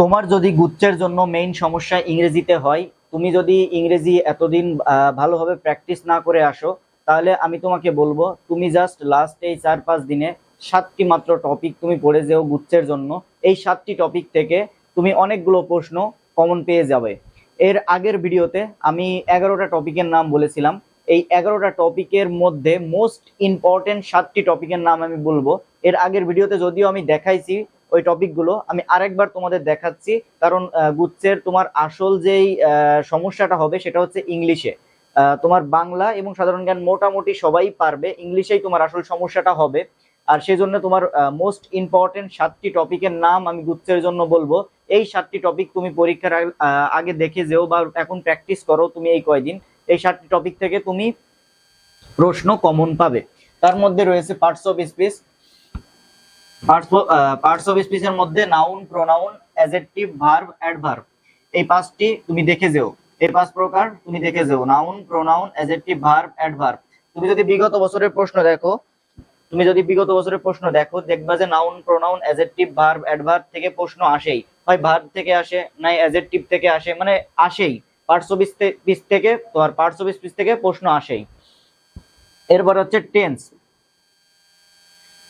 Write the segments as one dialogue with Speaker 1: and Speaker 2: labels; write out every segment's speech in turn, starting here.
Speaker 1: তোমার যদি গুচ্ছের জন্য মেইন সমস্যা ইংরেজিতে হয়, তুমি যদি ইংরেজি এতদিন ভালোভাবে প্র্যাকটিস না করে আসো, তাহলে আমি তোমাকে বলব, তুমি জাস্ট লাস্ট এই চার পাঁচ দিনে সাতটি মাত্র টপিক তুমি পড়ে যেও গুচ্ছের জন্য। এই সাতটি টপিক থেকে তুমি অনেকগুলো প্রশ্ন কমন পেয়ে যাবে। এর আগের ভিডিওতে আমি এগারোটা টপিকের নাম বলেছিলাম। এই এগারোটা টপিকের মধ্যে মোস্ট ইম্পর্টেন্ট সাতটি টপিকের নাম আমি বলব। এর আগের ভিডিওতে যদিও আমি দেখাইছি ওই টপিকগুলো আমি আরেকবার তোমাদের দেখাচ্ছি। কারণ গুচ্ছের তোমার আসল যেই সমস্যাটা হবে সেটা হচ্ছে ইংলিশে। তোমার বাংলা এবং সাধারণ জ্ঞান মোটামুটি সবাই পারবে, ইংলিশেই তোমার আসল সমস্যাটা হবে। আর সেজন্য তোমার মোস্ট ইম্পর্টেন্ট সাতটি টপিকের নাম আমি গুচ্ছের জন্য বলব। এই সাতটি টপিক তুমি পরীক্ষার আগে দেখে যেও বা এখন প্র্যাকটিস করো তুমি এই কয়দিন। এই সাতটি টপিক থেকে তুমি প্রশ্ন কমন পাবে। তার মধ্যে রয়েছে parts of speech parts of স্পিচের মধ্যে noun pronoun adjective verb adverb এই পাঁচটি তুমি দেখে যেও। এই পাঁচ প্রকার তুমি দেখে যেও। Noun pronoun adjective verb adverb তুমি যদি বিগত বছরের প্রশ্ন দেখো, তুমি যদি বিগত বছরের প্রশ্ন দেখো, দেখবা যে noun pronoun adjective verb adverb থেকে প্রশ্ন আসেই। হয় ভার্ব থেকে আসে, নাই অ্যাজেক্টিভ থেকে আসে মানে আসেই। পার্টস অফ স্পিচ থেকে, তোমার পার্টস অফ স্পিচ থেকে প্রশ্ন আসেই। এরপর হচ্ছে টেন্স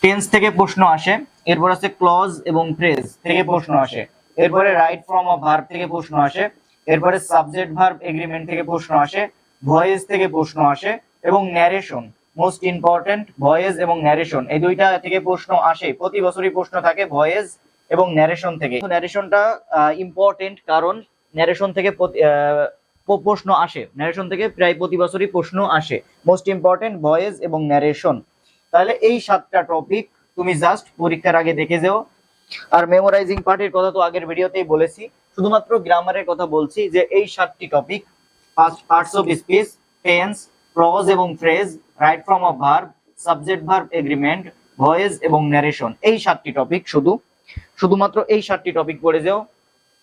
Speaker 1: টেন্স থেকে প্রশ্ন আসে, এরপর আছে ক্লজ এবং ফ্রেজ থেকে প্রশ্ন আসে। এরপরে রাইট ফ্রম অফ ভার্ব থেকে প্রশ্ন আসে, এরপরে সাবজেক্ট ভার্ব এগ্রিমেন্ট থেকে প্রশ্ন আসে ভয়েস থেকে প্রশ্ন আসে এবং ন্যারেশন মোস্ট ইম্পর্টেন্ট ভয়েস এবং ন্যারেশন এই দুইটা থেকে প্রশ্ন আসে। প্রতি বছরই প্রশ্ন থাকে ভয়েস এবং ন্যারেশন থেকে। ন্যারেশনটা ইম্পর্টেন্ট কারণ ন্যারেশন থেকে প্রশ্ন আসে। ন্যারেশন থেকে প্রায় প্রতি বছরই প্রশ্ন আসে। মোস্ট ইম্পর্টেন্ট ভয়েস এবং ন্যারেশন তাহলে এই সাতটা টপিক তুমি জাস্ট পরীক্ষার আগে দেখে যাও। আর মেমোরাইজিং পার্টের কথা তো আগের ভিডিওতেই বলেছি। শুধুমাত্র গ্রামারের কথা বলছি যে এই সাতটি topic parts of speech tense clause এবং phrase right form of verb subject verb agreement voice এবং ন্যারেশন এই সাতটি টপিক শুধু। শুধুমাত্র এই সাতটি টপিক পড়ে যাও।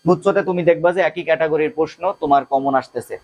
Speaker 1: গুচ্ছতে তুমি দেখবা যে একই ক্যাটাগরির প্রশ্ন তোমার কমন আসতেছে।